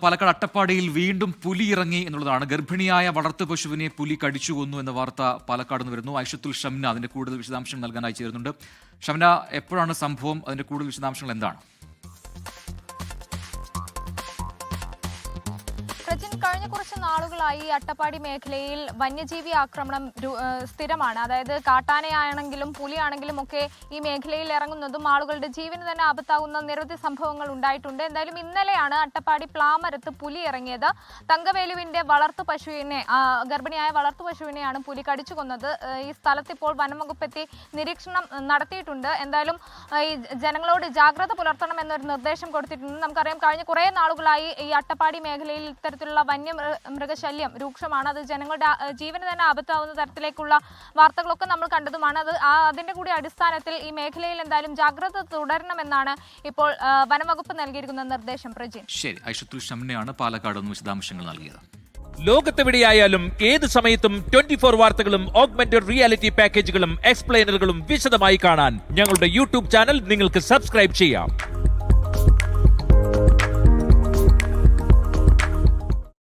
പാലക്കാട് അട്ടപ്പാടിയിൽ വീണ്ടും പുലി ഇറങ്ങി എന്നുള്ളതാണ്. ഗർഭിണിയായ വളർത്തു പശുവിനെ പുലി കടിച്ചു കൊന്നു എന്ന വാർത്ത പാലക്കാട് നിന്ന് വരുന്നു. ഐഷത്തുൽ ഷംന അതിന്റെ കൂടുതൽ വിശദാംശങ്ങൾ നൽകാനായി ചേരുന്നുണ്ട്. ഷംന എപ്പോഴാണ് സംഭവം? അതിന്റെ കൂടുതൽ വിശദാംശങ്ങൾ എന്താണ്? പ്രജിൻ കഴിഞ്ഞ കുറച്ച് നാളുകളായി അട്ടപ്പാടി മേഖലയിൽ വന്യജീവി ആക്രമണം സ്ഥിരമാണ്. അതായത് കാട്ടാനയാണെങ്കിലും പുലിയാണെങ്കിലും ഒക്കെ ഈ മേഖലയിൽ ഇറങ്ങുന്നതും ആളുകളുടെ ജീവന് തന്നെ ആപത്താകുന്ന നിരവധി സംഭവങ്ങൾ ഉണ്ടായിട്ടുണ്ട്. എന്തായാലും ഇന്നലെയാണ് അട്ടപ്പാടി പ്ലാമരത്ത് പുലി ഇറങ്ങിയത്. തങ്കവേലുവിന്റെ വളർത്തു പശുവിനെ ഗർഭിണിയായ വളർത്തു പശുവിനെയാണ് പുലി കടിച്ചു കൊന്നത്. ഈ സ്ഥലത്ത് ഇപ്പോൾ വനംവകുപ്പ് എത്തി നിരീക്ഷണം നടത്തിയിട്ടുണ്ട്. എന്തായാലും ഈ ജനങ്ങളോട് ജാഗ്രത പുലർത്തണം എന്നൊരു നിർദ്ദേശം കൊടുത്തിട്ടുണ്ട്. നമുക്കറിയാം കഴിഞ്ഞ കുറേ നാളുകളായി ഈ അട്ടപ്പാടി മേഖലയിൽ ഇത്തരത്തിലുള്ള വന്യ മൃഗശല്യം രൂക്ഷമാണ്. അത് ജനങ്ങളുടെ ജീവന് തന്നെ ആപത്താവുന്ന തരത്തിലേക്കുള്ള വാർത്തകളൊക്കെ നമ്മൾ കണ്ടതുമാണ്. അത് അതിന്റെ കൂടി അടിസ്ഥാനത്തിൽ ഈ മേഖലയിൽ എന്തായാലും ജാഗ്രത തുടരണമെന്നാണ് ഇപ്പോൾ വനംവകുപ്പ് നൽകിയിരിക്കുന്ന നിർദ്ദേശം. പ്രജിൻ. ശരി ഐഷത്തുൽ ഷംനയാണ് പാലക്കാട് നിന്ന് വിശദാംശങ്ങൾ നൽകിയത്. ലോകത്തെവിടെയായാലും ഏത് സമയത്തും ട്വന്റി ഫോർ വാർത്തകളും ഓഗ്മെന്റഡ് റിയാലിറ്റി പാക്കേജുകളും എക്സ്പ്ലെയിനറുകളും വിശദമായി കാണാൻ ഞങ്ങളുടെ യൂട്യൂബ് ചാനൽ നിങ്ങൾക്ക് സബ്സ്ക്രൈബ് ചെയ്യാം.